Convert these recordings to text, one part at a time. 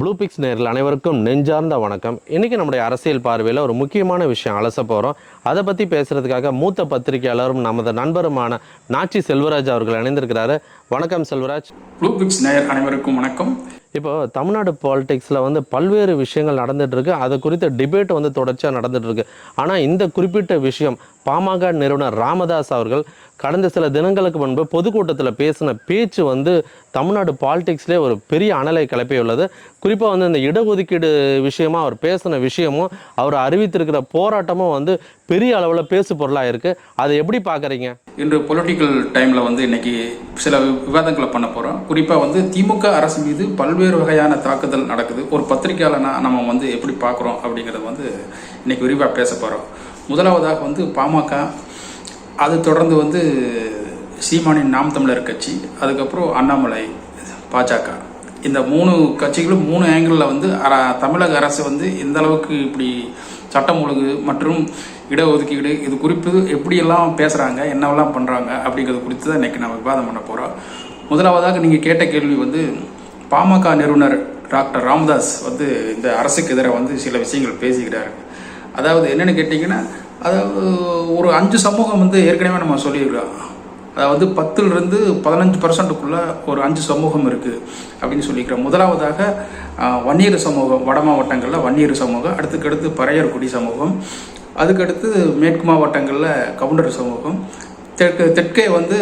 Blue fix நேரில் அனைவருக்கும் நெஞ்சார்ந்த வணக்கம். இன்றைக்கி நம்முடைய அரசியல் பார்வையில் ஒரு முக்கியமான விஷயம் அலச போகிறோம் அதை பற்றி பேசுகிறதுக்காக மூத்த பத்திரிகையாளரும் நமது நண்பருமான நாச்சி செல்வராஜ் அவர்கள் இணைந்திருக்கிறாரு. வணக்கம் செல்வராஜ். ப்ளூ பிக்ஸ் நேயர் அனைவருக்கும் வணக்கம். இப்போ தமிழ்நாடு பாலிடிக்ஸில் வந்து பல்வேறு விஷயங்கள் நடந்துட்டு இருக்கு அது குறித்த டிபேட் வந்து தொடர்ச்சியாக நடந்துட்டு இருக்கு ஆனால் இந்த குறிப்பிட்ட விஷயம் பாமக நிறுவனர் ராமதாஸ் அவர்கள் கடந்த சில தினங்களுக்கு முன்பு பொதுக்கூட்டத்தில் பேசின பேச்சு வந்து தமிழ்நாடு பாலிடிக்ஸ்லேயே ஒரு பெரிய அனலை கிளப்பியுள்ளது குறிப்பாக வந்து இந்த இடஒதுக்கீடு விஷயமா அவர் பேசின விஷயமும் அவர் அறிவித்திருக்கிற போராட்டமும் வந்து பெரிய அளவில் பேசு பொருளாக இருக்குது அதை எப்படி பார்க்குறீங்க இன்று பொலிட்டிக்கல் டைமில் வந்து இன்னைக்கு சில விவாதங்களை பண்ண போகிறோம் குறிப்பாக வந்து திமுக அரசு மீது பல்வேறு வகையான தாக்குதல் நடக்குது. ஒரு பத்திரிகையாளனா நம்ம வந்து எப்படி பார்க்குறோம் அப்படிங்கிறத வந்து இன்னைக்கு விரிவாக பேச போகிறோம் முதலாவதாக வந்து பாமக அது தொடர்ந்து வந்து சீமானின் நாம் தமிழர் கட்சி அதுக்கப்புறம் அண்ணாமலை பாஜக. இந்த மூணு கட்சிகளும் மூணு ஆங்கிளில் வந்து அர- தமிழக அரசு வந்து எந்த அளவுக்கு இப்படி சட்டம் ஒழுங்கு மற்றும் இடஒதுக்கீடு இது குறித்து எப்படியெல்லாம் பேசுகிறாங்க என்னவெல்லாம் பண்ணுறாங்க அப்படிங்கிறது குறித்து தான் இன்றைக்கி நம்ம விவாதம் பண்ண போகிறோம் முதலாவதாக நீங்கள் கேட்ட கேள்வி வந்து பாமக நிறுவனர் டாக்டர் ராமதாஸ் வந்து இந்த அரசுக்கு எதிராக வந்து சில விஷயங்கள் பேசிக்கிறாரு. அதாவது என்னென்னு கேட்டிங்கன்னா அதாவது ஒரு அஞ்சு சமூகம் வந்து ஏற்கனவே நம்ம சொல்லியிருக்கோம் அதாவது பத்துலேருந்து பதினஞ்சு பர்சன்ட்டுக்குள்ளே ஒரு அஞ்சு சமூகம் இருக்குது அப்படின்னு சொல்லிக்கிறோம் முதலாவதாக வன்னியர் சமூகம் வட மாவட்டங்களில் வன்னியர் சமூகம் அடுத்துக்கடுத்து பறையர்குடி சமூகம் அதுக்கடுத்து மேற்கு மாவட்டங்களில் கவுண்டர் சமூகம் தெற்கு தெற்கே வந்து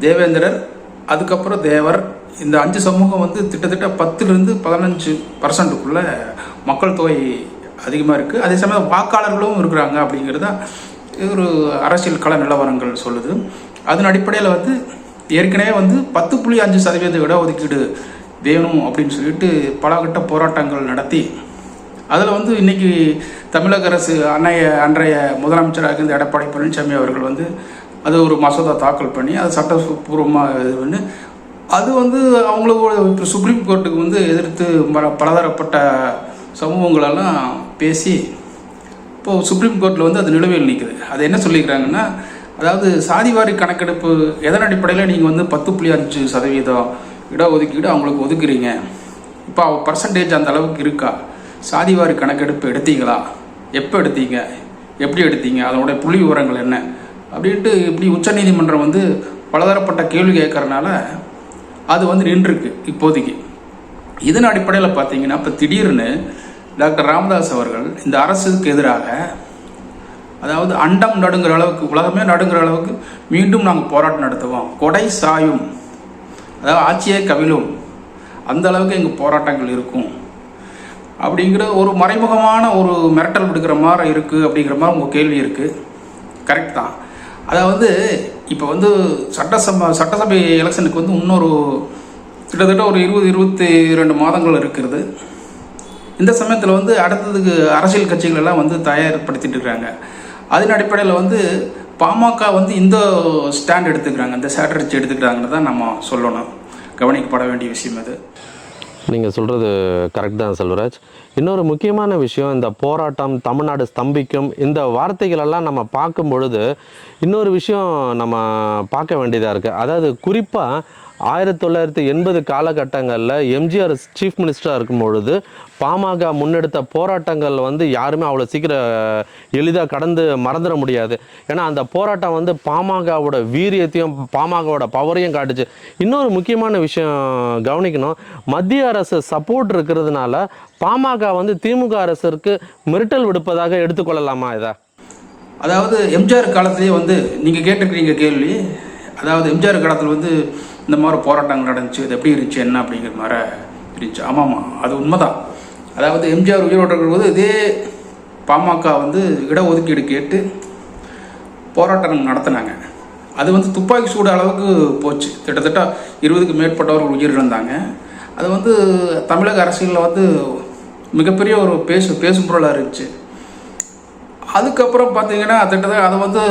தேவேந்திரர் அதுக்கப்புறம் தேவர். இந்த அஞ்சு சமூகம் வந்து கிட்டத்தட்ட பத்துலேருந்து பதினஞ்சு பர்சன்ட்டுக்குள்ளே மக்கள் தொகை அதிகமாக இருக்குது அதே சமயம் வாக்காளர்களும் இருக்கிறாங்க அப்படிங்கிறத ஒரு அரசியல் கள நிலவரங்கள் சொல்லுது. அதன் அடிப்படையில் வந்து ஏற்கனவே வந்து பத்து புள்ளி அஞ்சு சதவீத இடஒதுக்கீடு வேணும் அப்படின்னு சொல்லிட்டு பலகட்ட போராட்டங்கள் நடத்தி அதில் வந்து இன்னைக்கு தமிழக அரசு அன்னைய அன்றைய முதலமைச்சராக இருந்த எடப்பாடி பழனிசாமி அவர்கள் வந்து அது ஒரு மசோதா தாக்கல் பண்ணி அது சட்டப்பூர்வமாக இது பண்ணி அது வந்து அவங்களுக்கு சுப்ரீம் கோர்ட்டுக்கு வந்து எதிர்த்து பல பலதரப்பட்ட சமூகங்களெல்லாம் பேசி இப்போது சுப்ரீம் கோர்ட்டில் வந்து அது நிலுவையில் நிற்குது அது என்ன சொல்லிக்கிறாங்கன்னா அதாவது சாதிவாரி கணக்கெடுப்பு எதன் அடிப்படையில் நீங்கள் வந்து பத்து புள்ளி அஞ்சு சதவீதம் இடஒதுக்கீடு அவங்களுக்கு ஒதுக்குறீங்க? இப்போ பர்சன்டேஜ் அந்த அளவுக்கு இருக்கா? சாதிவாரி கணக்கெடுப்பு எடுத்தீங்களா? எப்போ எடுத்தீங்க? எப்படி எடுத்தீங்க? அதனுடைய புள்ளி விவரங்கள் என்ன? அப்படின்ட்டு இப்படி உச்சநீதிமன்றம் வந்து பலதரப்பட்ட கேள்வி கேட்கறனால அது வந்து நின்றுருக்கு இப்போதைக்கு. இதன் அடிப்படையில் பார்த்தீங்கன்னா இப்போ திடீர்னு டாக்டர் ராமதாஸ் அவர்கள் இந்த அரசுக்கு எதிராக அதாவது அண்டம் நடுங்கிற அளவுக்கு உலகமே நடுங்கிற அளவுக்கு மீண்டும் நாங்கள் போராட்டம் நடத்துவோம். கொடை சாயும் அதாவது ஆட்சியே கவிழும். அந்த அளவுக்கு எங்கள் போராட்டங்கள் இருக்கும். அப்படிங்கிற ஒரு மறைமுகமான ஒரு மிரட்டல் விடுக்கிற மாதிரி இருக்குது அப்படிங்கிற மாதிரி உங்கள் கேள்வி இருக்குது கரெக்ட் தான். அதாவது இப்போ வந்து சட்டசபை சட்டசபை எலெக்ஷனுக்கு வந்து இன்னொரு கிட்டத்தட்ட ஒரு இருபது இருபத்தி ரெண்டு மாதங்கள் இருக்கிறது. இந்த சமயத்தில் வந்து அடுத்ததுக்கு அரசியல் கட்சிகள் எல்லாம் வந்து தயார்படுத்திட்டு இருக்காங்க அதன் அடிப்படையில் வந்து பாமக வந்து இந்த ஸ்டாண்ட் எடுத்துக்கிறாங்க. இந்த ஸ்ட்ராட்டஜி எடுத்துக்கிறாங்கன்னு தான் நம்ம சொல்லணும். கவனிக்கப்பட வேண்டிய விஷயம் அது. நீங்கள் சொல்கிறது கரெக்ட் தான் செல்வராஜ். இன்னொரு முக்கியமான விஷயம் இந்த போராட்டம் தமிழ்நாடு ஸ்தம்பிக்கும் இந்த வார்த்தைகளெல்லாம் நம்ம பார்க்கும் பொழுது இன்னொரு விஷயம் நம்ம பார்க்க வேண்டியதாக இருக்குது அதாவது குறிப்பாக ஆயிரத்தி தொள்ளாயிரத்தி எண்பது காலகட்டங்களில் எம்ஜிஆர் சீஃப் மினிஸ்டராக இருக்கும் பொழுது பாமக முன்னெடுத்த போராட்டங்கள் வந்து யாருமே அவ்வளோ சீக்கிரம் எளிதாக கடந்து மறந்துட முடியாது. ஏன்னா அந்த போராட்டம் வந்து பாமகவோட வீரியத்தையும் பாமகவோட பவரையும் காட்டுச்சு. இன்னொரு முக்கியமான விஷயம் கவனிக்கணும். மத்திய அரசு சப்போர்ட் இருக்கிறதுனால பாமக வந்து திமுக அரசிற்கு மிரட்டல் விடுப்பதாக எடுத்துக்கொள்ளலாமா இதை? அதாவது எம்ஜிஆர் காலத்திலேயே வந்து நீங்கள் கேட்டிருக்கிறீங்க கேள்வி. அதாவது எம்ஜிஆர் காலத்தில் வந்து இந்த மாதிரி போராட்டங்கள் நடந்துச்சு இது எப்படி இருந்துச்சு என்ன அப்படிங்கிற மாதிரி இருந்துச்சு. ஆமாம்மா அது உண்மைதான். அதாவது எம்ஜிஆர் உயிரோடு இருக்கும்போது இதே பாமக வந்து இடஒதுக்கீடு கேட்டு போராட்டம் நடத்தினாங்க. அது வந்து துப்பாக்கி சூடு அளவுக்கு போச்சு. கிட்டத்தட்ட இருபதுக்கு மேற்பட்டவர்கள் உயிரிழந்தாங்க. அது வந்து தமிழக அரசியலில் வந்து மிகப்பெரிய ஒரு பேசு பேசும் பொருளாக இருந்துச்சு. அதுக்கப்புறம் பார்த்தீங்கன்னா கிட்டத்தட்ட அதை வந்து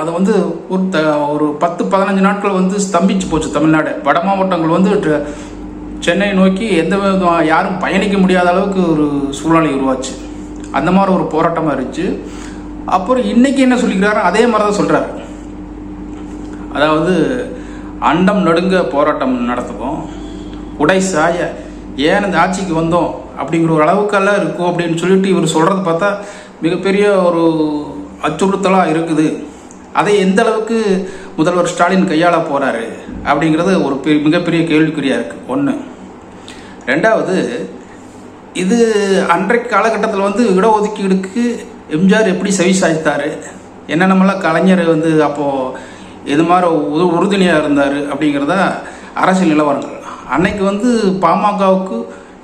அதை வந்து ஒரு த ஒரு பத்து பதினஞ்சு நாட்கள் வந்து ஸ்தம்பிச்சு போச்சு தமிழ்நாடு. வட மாவட்டங்கள் வந்து சென்னை நோக்கி எந்த விதமாக யாரும் பயணிக்க முடியாத அளவுக்கு ஒரு சூழ்நிலை உருவாச்சு. அந்த மாதிரி ஒரு போராட்டமாக இருந்துச்சு. அப்புறம் இன்னைக்கு என்ன சொல்லிக்கிறாரு? அதே மாதிரி தான் சொல்கிறாரு அதாவது அண்டம் நடுங்க போராட்டம் நடத்துவோம். உடை சாய ஏன் இந்த ஆட்சிக்கு வந்தோம்? அப்படிங்கிற ஒரு அளவுக்கெல்லாம் இருக்கும் அப்படின்னு சொல்லிட்டு இவர் சொல்கிறத பார்த்தா மிகப்பெரிய ஒரு அச்சுறுத்தலாக இருக்குது. அதை எந்த அளவுக்கு முதல்வர் ஸ்டாலின் கையாள போகிறாரு அப்படிங்கிறது ஒரு பெரிய மிகப்பெரிய கேள்விக்குறியாக இருக்குது ஒன்று ரெண்டாவது இது அன்றைக்கு காலகட்டத்தில் வந்து இடஒதுக்கீடுக்கு எம்ஜிஆர் எப்படி செவி சாய்த்தார்? என்னென்னமெல்லாம் கலைஞர் வந்து அப்போது இது மாதிரி உறுதுணையாக இருந்தார் அப்படிங்கிறத அரசியல் நிலவரங்கள். அன்னைக்கு வந்து பாமகவுக்கு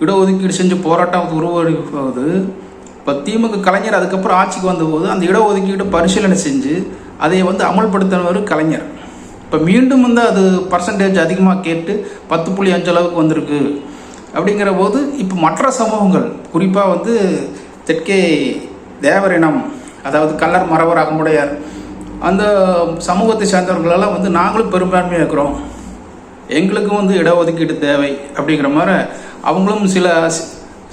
இடஒதுக்கீடு செஞ்சு போராட்டம் உருவாகுது இப்போ திமுக கலைஞர் அதுக்கப்புறம் ஆட்சிக்கு வந்தபோது அந்த இடஒதுக்கீடு பரிசீலனை செஞ்சு அதை வந்து அமல்படுத்தினவர் கலைஞர். இப்போ மீண்டும் வந்து அது பர்சன்டேஜ் அதிகமாக கேட்டு பத்து புள்ளி அஞ்சு அளவுக்கு வந்திருக்கு. அப்படிங்கிற போது இப்போ மற்ற சமூகங்கள் குறிப்பாக வந்து தெற்கே தேவரினம் அதாவது கல்லர் மரவர் அகமுடையார் அந்த சமூகத்தை சேர்ந்தவர்களெல்லாம் வந்து நாங்களும் பெரும்பான்மையாக இருக்கிறோம். எங்களுக்கும் வந்து இடஒதுக்கீடு தேவை அப்படிங்கிற மாதிரி அவங்களும் சில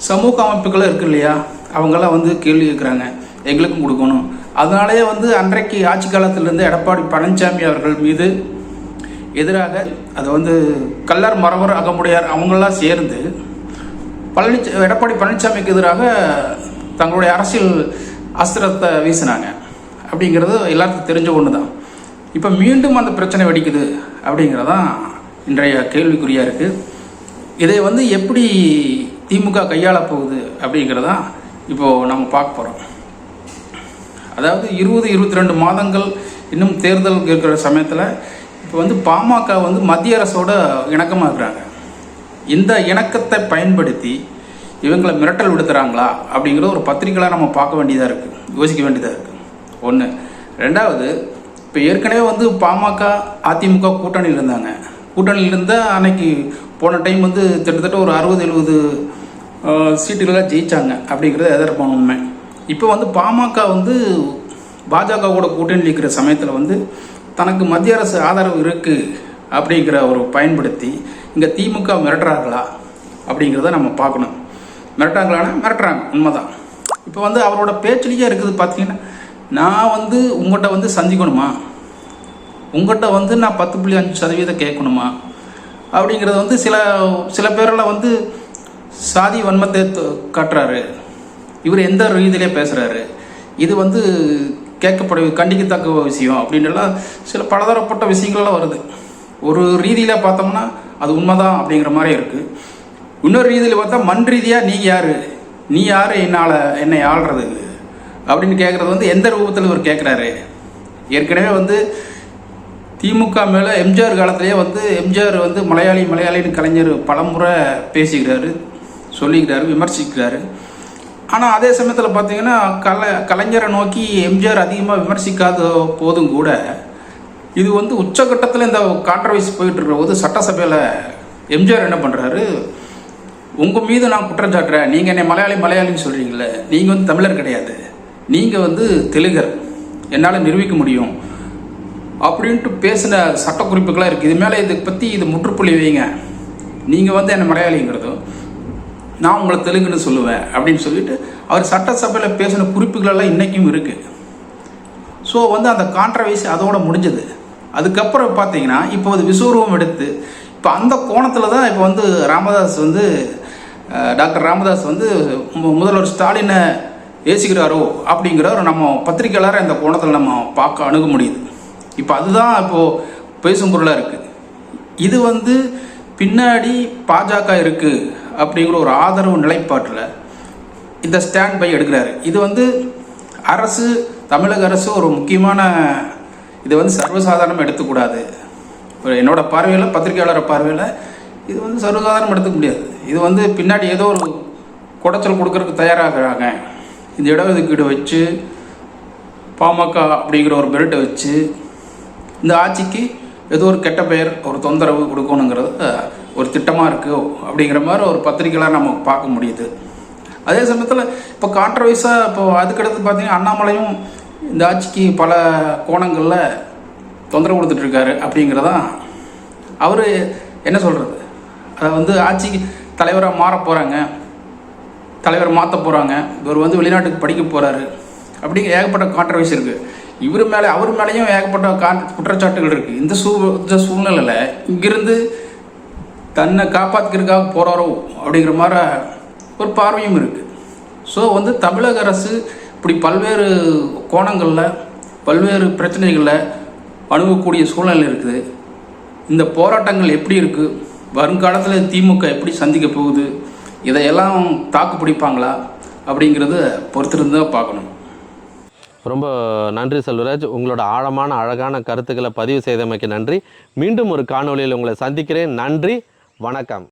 சமூக அமைப்புகளும் இருக்கு இல்லையா? அவங்கெல்லாம் வந்து கேள்வி கேட்குறாங்க எங்களுக்கும் கொடுக்கணும். அதனாலேயே வந்து அன்றைக்கு ஆட்சி காலத்திலிருந்து எடப்பாடி பழனிசாமி அவர்கள் மீது எதிராக அதை வந்து கல்லர் மரவர் அகமுடையார் அவங்களாம் சேர்ந்து பழனிச்சா எடப்பாடி பழனிசாமிக்கு எதிராக தங்களுடைய அரசியல் அஸ்திரத்தை வீசினாங்க. அப்படிங்கிறது எல்லாத்துக்கும் தெரிஞ்ச ஒன்று தான் இப்போ மீண்டும் அந்த பிரச்சனை வெடிக்குது அப்படிங்கிறதான் இன்றைய கேள்விக்குறியாக இருக்குது இதை வந்து எப்படி திமுக கையாள போகுது அப்படிங்கிறதான் இப்போது நம்ம பார்க்க போகிறோம் அதாவது இருபது இருபத்தி ரெண்டு மாதங்கள் இன்னும் தேர்தல் இருக்கிற சமயத்தில் இப்போ வந்து பாமக வந்து மத்திய அரசோட இணக்கமாக இருக்கிறாங்க. இந்த இணக்கத்தை பயன்படுத்தி இவங்களை மிரட்டல் விடுத்துறாங்களா அப்படிங்கிறது ஒரு பத்திரிகைலாம் நம்ம பார்க்க வேண்டியதாக இருக்குது யோசிக்க வேண்டியதாக இருக்குது ஒன்று ரெண்டாவது இப்போ ஏற்கனவே வந்து பாமக அதிமுக கூட்டணியில் இருந்தாங்க. கூட்டணியில் இருந்தால் அன்னைக்கு போன டைம் வந்து கிட்டத்தட்ட ஒரு அறுபது எழுபது சீட்டுகளெல்லாம் ஜெயிச்சாங்க அப்படிங்கிறது எதிர்ப்பான உண்மை இப்போ வந்து பாமக வந்து பாஜகவோட கூட்டணி இருக்கிற சமயத்தில் வந்து தனக்கு மத்திய அரசு ஆதரவு இருக்குது அப்படிங்கிற ஒரு பயன்படுத்தி இங்கே திமுக மிரட்டுறார்களா அப்படிங்கிறத நம்ம பார்க்கணும். மிரட்டாங்களான்னா மிரட்டுறாங்க உண்மைதான். இப்போ வந்து அவரோட பேச்சிலேயே இருக்குது பார்த்தீங்கன்னா நான் வந்து உங்கள்கிட்ட வந்து சந்திக்கணுமா? உங்கள்கிட்ட வந்து நான் பத்து புள்ளி அஞ்சு சதவீதம் கேட்கணுமா? அப்படிங்கிறது வந்து சில சில பேரெல்லாம் வந்து சாதி வன்மத்தை காட்டுறாரு. இவர் எந்த ரீதியிலே பேசுகிறாரு இது வந்து கேட்கப்பட கண்டிக்கத்தக்க விஷயம் அப்படின்னுலாம் சில பலதரப்பட்ட விஷயங்கள்லாம் வருது. ஒரு ரீதியில் பார்த்தோம்னா அது உண்மைதான் அப்படிங்கிற மாதிரி இருக்குது இன்னொரு ரீதியில் பார்த்தா மண் ரீதியாக நீ யார்? நீ யார்? என்னால் என்னை ஆள்றது? அப்படின்னு கேட்குறது வந்து எந்த ரூபத்தில் இவர் கேட்குறாரு? ஏற்கனவே வந்து திமுக மேலே எம்ஜிஆர் காலத்திலேயே வந்து எம்ஜிஆர் வந்து மலையாளி மலையாளின்னு கலைஞர் பலமுறை பேசிக்கிறாரு. சொல்லிக்கிறாரு விமர்சிக்கிறாரு. ஆனால் அதே சமயத்தில் பார்த்தீங்கன்னா கல கலைஞரை நோக்கி எம்ஜிஆர் அதிகமாக விமர்சிக்காத போதும் கூட இது வந்து உச்சகட்டத்தில் இந்த கான்ட்ரவர்சி போயிட்டு இருக்கிற போது சட்டசபையில் எம்ஜிஆர் என்ன பண்ணுறாரு உங்கள் மீது நான் குற்றம் சாட்டுறேன். நீங்கள் என்னை மலையாளி மலையாளின்னு சொல்கிறீங்களே நீங்கள் வந்து தமிழர் கிடையாது. நீங்கள் வந்து தெலுங்கர். என்னால் நிரூபிக்க முடியும். அப்படின்ட்டு பேசின சட்டக்குறிப்புகளாக இருக்குது இது மேலே இதை பற்றி இது முற்றுப்புள்ளி வைங்க. நீங்கள் வந்து என்னை மலையாளிங்கிறதும் நான் உங்களை தெலுங்குன்னு சொல்லுவேன் அப்படின்னு சொல்லிட்டு அவர் சட்டசபையில் பேசின குறிப்புகளெல்லாம் இன்றைக்கும் இருக்குது ஸோ வந்து அந்த கான்ட்ரவர்சி அதோட முடிஞ்சது. அதுக்கப்புறம் பார்த்தீங்கன்னா இப்போ அது விஸ்வரூபம் எடுத்து இப்போ அந்த கோணத்தில் தான் இப்போ வந்து ராமதாஸ் வந்து டாக்டர் ராமதாஸ் வந்து மு- முதல்வர் ஸ்டாலினை ஏசிக்கிறாரோ அப்படிங்கிற ஒரு நம்ம பத்திரிகையாளரை அந்த கோணத்தில் நம்ம பார்க்க அணுக முடியுது. இப்போ அதுதான் இப்போது பேசும் பொருளாக இருக்குது இது வந்து பின்னாடி பாஜக இருக்குது அப்படிங்கிற ஒரு ஆதரவு நிலைப்பாட்டில் இந்த ஸ்டாண்ட் பை எடுக்கிறாரு. இது வந்து அரசு தமிழக அரசு ஒரு முக்கியமான இது வந்து சர்வசாதாரணம் எடுத்துக்கூடாது. என்னோட பார்வையில் பத்திரிகையாளர் பார்வையில் இது வந்து சர்வசாதாரணம் எடுத்துக்க முடியாது. இது வந்து பின்னாடி ஏதோ ஒரு குடைச்சல் கொடுக்கறதுக்கு தயாராகிறாங்க. இந்த இடஒதுக்கீடு வச்சு பாமக அப்படிங்கிற ஒரு பெல்ட்டை வச்சு இந்த ஆட்சிக்கு ஏதோ ஒரு கெட்ட பெயர் ஒரு தொந்தரவு கொடுக்கணுங்கிறது ஒரு திட்டமாக இருக்குது அப்படிங்கிற மாதிரி ஒரு பத்திரிகைலாம் நம்ம பார்க்க முடியுது. அதே சமயத்தில் இப்போ கான்ட்ரவைஸாக இப்போ அதுக்கடுத்து பார்த்தீங்கன்னா அண்ணாமலையும் இந்த ஆட்சிக்கு பல கோணங்களில் தொந்தரவு கொடுத்துட்ருக்காரு அப்படிங்கிறதான் அவர் என்ன சொல்கிறது அதை வந்து ஆட்சிக்கு தலைவராக மாற போகிறாங்க தலைவர் மாற்ற போகிறாங்க இவர் வந்து வெளிநாட்டுக்கு படிக்க போகிறாரு அப்படிங்கிற ஏகப்பட்ட கான்ட்ரவர்சி இருக்குது இவர் மேலே அவர் மேலேயும் ஏகப்பட்ட கான் குற்றச்சாட்டுகள் இருக்குது இந்த சூ இந்த சூழ்நிலையில் இங்கிருந்து தன்னை காப்பாற்றிக்கிறதுக்காக போகிறாரோ அப்படிங்கிற மாதிரி ஒரு பார்வையும் இருக்குது ஸோ வந்து தமிழக அரசு இப்படி பல்வேறு கோணங்களில் பல்வேறு பிரச்சனைகளில் அணுகக்கூடிய சூழ்நிலை இருக்குது. இந்த போராட்டங்கள் எப்படி இருக்குது வருங்காலத்தில் திமுக எப்படி சந்திக்க போகுது? இதையெல்லாம் தாக்கு பிடிப்பாங்களா? அப்படிங்கிறத பொறுத்திருந்து தான் பார்க்கணும். ரொம்ப நன்றி செல்வராஜ். உங்களோட ஆழமான அழகான கருத்துக்களை பதிவு செய்தமைக்கு நன்றி. மீண்டும் ஒரு காணொளியில் உங்களை சந்திக்கிறேன். நன்றி. வணக்கம்.